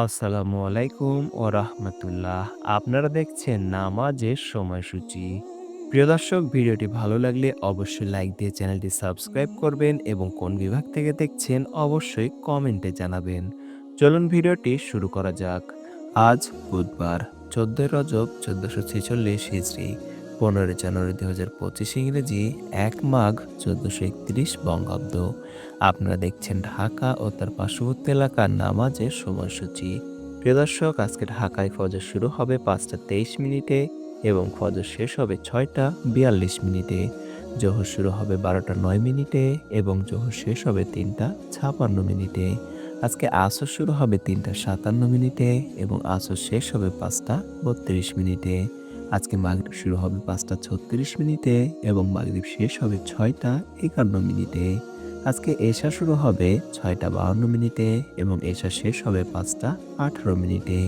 আসসালামু আলাইকুম ও রাহমাতুল্লাহ। আপনারা দেখছেন নামাজের সময়সূচি। প্রিয় দর্শক, ভিডিওটি ভালো লাগলে অবশ্যই লাইক দিয়ে চ্যানেলটি সাবস্ক্রাইব করবেন এবং কোন বিভাগ থেকে দেখছেন অবশ্যই কমেন্টে জানাবেন। চলুন ভিডিওটি শুরু করা যাক। আজ বুধবার, চোদ্দই রজব, চোদ্দশো ছেচল্লিশ হিজড়ি। পনেরোই জানুয়ারি দু হাজার পঁচিশ ইংরেজি এক মাঘ চোদ্দশো একত্রিশ বঙ্গাব্দ। আপনারা দেখছেন ঢাকা ও তার পার্শ্ববর্তী এলাকার নামাজের সময়সূচি। প্রিয় দর্শক, আজকে ঢাকায় ফজর শুরু হবে পাঁচটা তেইশ মিনিটে এবং ফজর শেষ হবে ছয়টা বিয়াল্লিশ মিনিটে। জোহর শুরু হবে বারোটা নয় মিনিটে এবং জোহর শেষ হবে তিনটা ছাপান্ন মিনিটে। আজকে আসর শুরু হবে তিনটা সাতান্ন মিনিটে এবং আসর শেষ হবে পাঁচটা বত্রিশ মিনিটে। আজকে মাগরিব শুরু হবে পাঁচটা ছত্রিশ মিনিটে এবং মাগরিব শেষ হবে ছয়টা একান্ন মিনিটে। আজকে এশা শুরু হবে ছয়টা বাহান্ন মিনিটে এবং এশা শেষ হবে পাঁচটা আঠারো মিনিটে।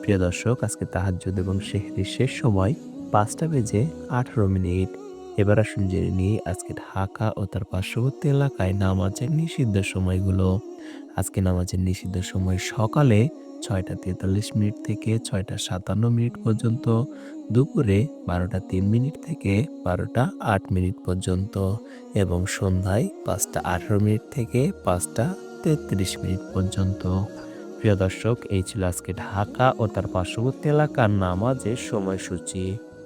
প্রিয় দর্শক, আজকে তাহাজ্জুদ এবং শেহরির শেষ সময় পাঁচটা বেজে আঠারো মিনিট। এবার আসুন জেনে নিই আজকে ঢাকা ও তার পার্শ্ববর্তী এলাকায় নামাজের নিষিদ্ধ সময়গুলো। আজকে নামাজের নিষিদ্ধ সময় সকালে ছয়টা তেতাল্লিশ মিনিট থেকে ছয়টা সাতান্ন মিনিট পর্যন্ত, দুপুরে বারোটা তিন মিনিট থেকে বারোটা আট মিনিট পর্যন্ত এবং সন্ধ্যায় পাঁচটা আঠারো মিনিট থেকে পাঁচটা তেত্রিশ মিনিট পর্যন্ত। প্রিয় দর্শক, এই ছিল আজকে ঢাকা ও তার পার্শ্ববর্তী এলাকার নামাজের সময়সূচি।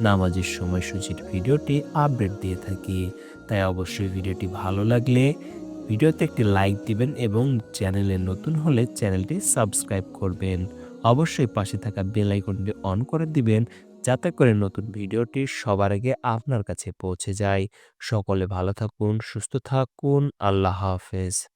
নামাজের সময়সূচির ভিডিওটি আপডেট দিয়ে থাকি। তাই অবশ্যই ভিডিওটি ভালো লাগলে ভিডিওতে একটি লাইক দিবেন এবং চ্যানেলে নতুন হলে চ্যানেলটি সাবস্ক্রাইব করবেন। অবশ্যই পাশে থাকা বেল আইকনটি অন করে দিবেন যাতে করে নতুন ভিডিওটি সবার আগে আপনার কাছে পৌঁছে যায়। সকলে ভালো থাকুন, সুস্থ থাকুন, আল্লাহ হাফেজ।